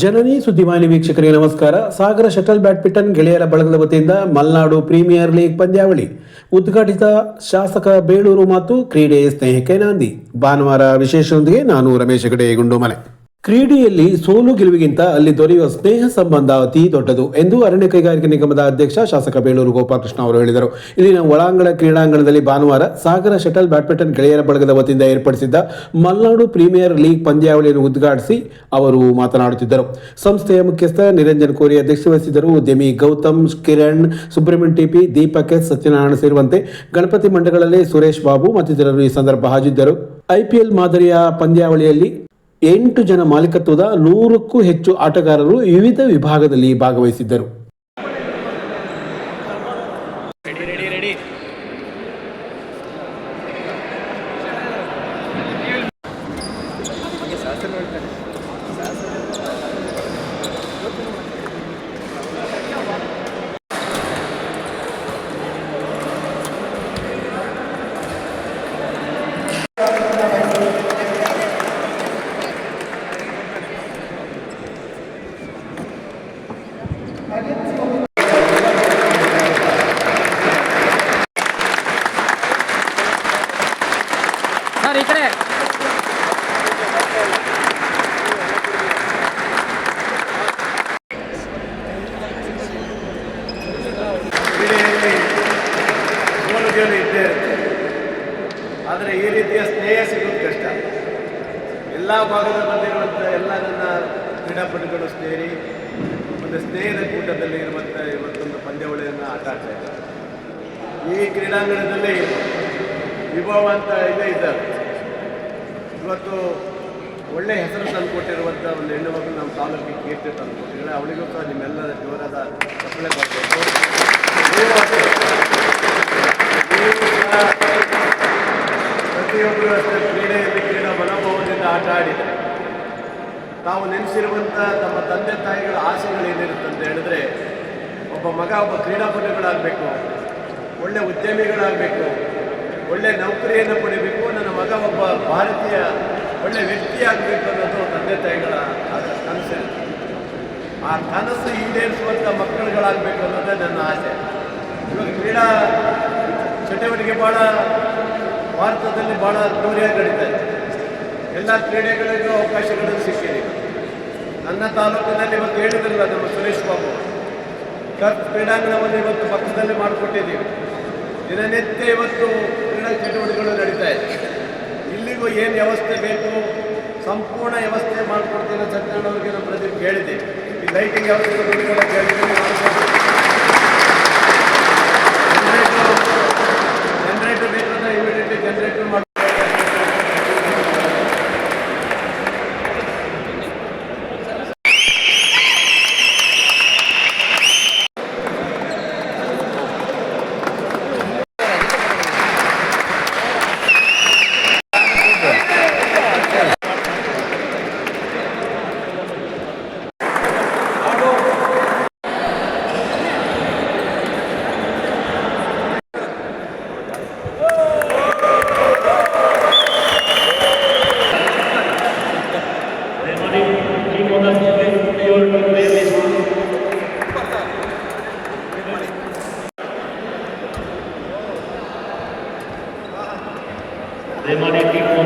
ಜನನಿ ಸುದ್ದಿವಾಹಿನಿ ವೀಕ್ಷಕರಿಗೆ ನಮಸ್ಕಾರ. ಸಾಗರ shuttle badminton ಗೆಳೆಯರ ಬಳಗದ ವತಿಯಿಂದ ಮಲ್ನಾಡು ಪ್ರೀಮಿಯರ್ ಲೀಗ್ ಪಂದ್ಯಾವಳಿ. ಉದ್ಘಾಟಿತ ಶಾಸಕ ಬೇಳೂರು ಮತ್ತು ಕ್ರೀಡೆ ಸ್ನೇಹಕ್ಕೆ ನಾಂದಿ. ಭಾನುವಾರ ವಿಶೇಷದೊಂದಿಗೆ ನಾನು ರಮೇಶ್ ಹೆಗಡೆ, ಗುಂಡುಮನೆ. ಕ್ರೀಡೆಯಲ್ಲಿ ಸೋಲು ಗೆಲುವಿಗಿಂತ ಅಲ್ಲಿ ದೊರೆಯುವ ಸ್ನೇಹ ಸಂಬಂಧ ಅತಿ ದೊಡ್ಡದು ಎಂದು ಅರಣ್ಯ ಕೈಗಾರಿಕೆ ನಿಗಮದ ಅಧ್ಯಕ್ಷ ಶಾಸಕ ಬೇಲೂರು ಗೋಪಾಲಕೃಷ್ಣ ಅವರು ಹೇಳಿದರು. ಇಲ್ಲಿನ ಒಳಾಂಗಣ ಕ್ರೀಡಾಂಗಣದಲ್ಲಿ ಭಾನುವಾರ ಸಾಗರ ಶಟಲ್ ಬ್ಯಾಡ್ಮಿಂಟನ್ ಗೆಳೆಯರ ಬಳಗದ ವತಿಯಿಂದ ಏರ್ಪಡಿಸಿದ್ದ ಮಲ್ನಾಡು ಪ್ರೀಮಿಯರ್ ಲೀಗ್ ಪಂದ್ಯಾವಳಿಯನ್ನು ಉದ್ಘಾಟಿಸಿ ಅವರು ಮಾತನಾಡುತ್ತಿದ್ದರು. ಸಂಸ್ಥೆಯ ಮುಖ್ಯಸ್ಥ ನಿರಂಜನ್ ಕೋರಿ ಅಧ್ಯಕ್ಷತೆ ವಹಿಸಿದ್ದರು. ಉದ್ಯಮಿ ಗೌತಮ್ ಕಿರಣ್, ಸುಬ್ರಹ್ಮಣ್ಯ ಟಿಪಿ ದೀಪಕ್ ಎಸ್ ಸತ್ಯನಾರಾಯಣ ಸೇರುವಂತೆ ಗಣಪತಿ ಮಂಡಗಳಲ್ಲಿ ಸುರೇಶ್ ಬಾಬು ಮತ್ತಿತರರು ಈ ಸಂದರ್ಭ ಹಾಜಿದ್ದರು ಐಪಿಎಲ್ ಮಾದರಿಯ ಪಂದ್ಯಾವಳಿಯಲ್ಲಿ ಎಂಟು ಜನ ಮಾಲೀಕತ್ವದ ನೂರಕ್ಕೂ ಹೆಚ್ಚು ಆಟಗಾರರು ವಿವಿಧ ವಿಭಾಗದಲ್ಲಿ ಭಾಗವಹಿಸಿದ್ದರು ರೆಡಿ ರೆಡಿ ರೆಡಿ ಸರ್ ಈ ಕಡೆ ಕ್ರೀಡೆಯಲ್ಲಿ ಸೋಲು ಗೆಲುವು ಇದ್ದೇ ಇರುತ್ತೆ ಆದರೆ ಈ ರೀತಿಯ ಸ್ನೇಹ ಸಿಗೋದು ಕಷ್ಟ ಎಲ್ಲ ಭಾಗದ ಬಂದಿರುವಂಥ ಎಲ್ಲ ನನ್ನ ಕ್ರೀಡಾಪಟುಗಳು ಸೇರಿ ಒಂದು ಸ್ನೇಹದ ಕೂಟದಲ್ಲಿ ಇರುವಂಥ ಇವತ್ತೊಂದು ಪಂದ್ಯಾವಳಿಯನ್ನು ಆಟ ಆಡ್ತಾ ಇದ್ದಾರೆ. ಈ ಕ್ರೀಡಾಂಗಣದಲ್ಲಿ ವಿಭವ ಅಂತ ಇದೇ ಇದ್ದಾರೆ ಇವತ್ತು ಒಳ್ಳೆ ಹೆಸರು ತಂದುಕೊಟ್ಟಿರುವಂಥ ಒಂದು ಹೆಣ್ಣು ಮಗಳು ನಮ್ಮ ತಾಲೂಕಿಗೆ ಕೀರ್ತಿ ತಂದುಕೊಟ್ಟಿದ್ದಾರೆ. ಅವಳಿಗೂ ಸಹ ನಿಮ್ಮೆಲ್ಲರ ಜೋರಾದ ಚಪ್ಪಳೆ ಬರಬೇಕು ನೀವು ಅಷ್ಟೇ. ನೀವು ಸಹ ಪ್ರತಿಯೊಬ್ಬರು ಅಷ್ಟೇ ಕ್ರೀಡೆಯಲ್ಲಿ ಕ್ರೀಡಾ ಮನೋಭಾವದಿಂದ ಆಟ ಆಡಿದರೆ ತಾವು ನೆನೆಸಿರುವಂಥ ತಮ್ಮ ತಂದೆ ತಾಯಿಗಳ ಆಸೆಗಳು ಏನಿರುತ್ತೆ ಅಂತ ಹೇಳಿದ್ರೆ, ಒಬ್ಬ ಮಗ ಒಬ್ಬ ಕ್ರೀಡಾಪಟುಗಳಾಗಬೇಕು, ಒಳ್ಳೆ ಉದ್ಯಮಿಗಳಾಗಬೇಕು, ಒಳ್ಳೆ ನೌಕರಿಯನ್ನು ಪಡಿಬೇಕು ನನ್ನ ಮಗ ಒಬ್ಬ ಭಾರತೀಯ, ಒಳ್ಳೆ ವ್ಯಕ್ತಿಯಾಗಬೇಕು ಅನ್ನೋದು ತಂದೆ ತಾಯಿಗಳ ಕನಸಿರುತ್ತೆ ಆ ಕನಸು ಈಡೇರಿಸುವಂಥ ಮಕ್ಕಳುಗಳಾಗಬೇಕು ಅನ್ನೋದೇ ನನ್ನ ಆಸೆ. ಇವಾಗ ಕ್ರೀಡಾ ಚಟುವಟಿಕೆ ಭಾಳ ಭಾರತದಲ್ಲಿ ಭಾಳ ಅದ್ದೂರಿಯಾಗಿ ನಡೀತಾ ಇದೆ. ಎಲ್ಲ ಕ್ರೀಡೆಗಳಿಗೂ ಅವಕಾಶಗಳು ಸಿಕ್ಕಿದೆ. ನನ್ನ ತಾಲೂಕಿನಲ್ಲಿ ಇವತ್ತು ಹೇಳಿದ್ರಲ್ಲ ನಮ್ಮ ಸುರೇಶ್ ಬಾಬು ಕಪ್ ಕ್ರೀಡಾಂಗಣವನ್ನು ಇವತ್ತು ಪಕ್ಕದಲ್ಲಿ ಮಾಡಿಕೊಟ್ಟಿದ್ದೀವಿ. ದಿನನಿತ್ಯ ಇವತ್ತು ಕ್ರೀಡಾ ಚಟುವಟಿಕೆಗಳು ನಡೀತಾ ಇದೆ. ಇಲ್ಲಿಗೂ ಏನು ವ್ಯವಸ್ಥೆ ಬೇಕು? ಸಂಪೂರ್ಣ ವ್ಯವಸ್ಥೆ ಮಾಡಿಕೊಡ್ತೀನಿ ಸತ್ಯನಾರಾಯಣವ್ರಿಗೆ ನಮ್ಮ ಪ್ರದೀಪ್ ಹೇಳಿದೆ. ಈ ಲೈಟಿಂಗ್ ವ್ಯವಸ್ಥೆ ಕೂಡ ಕೇಳಿದ್ದೀನಿ de Maniquí.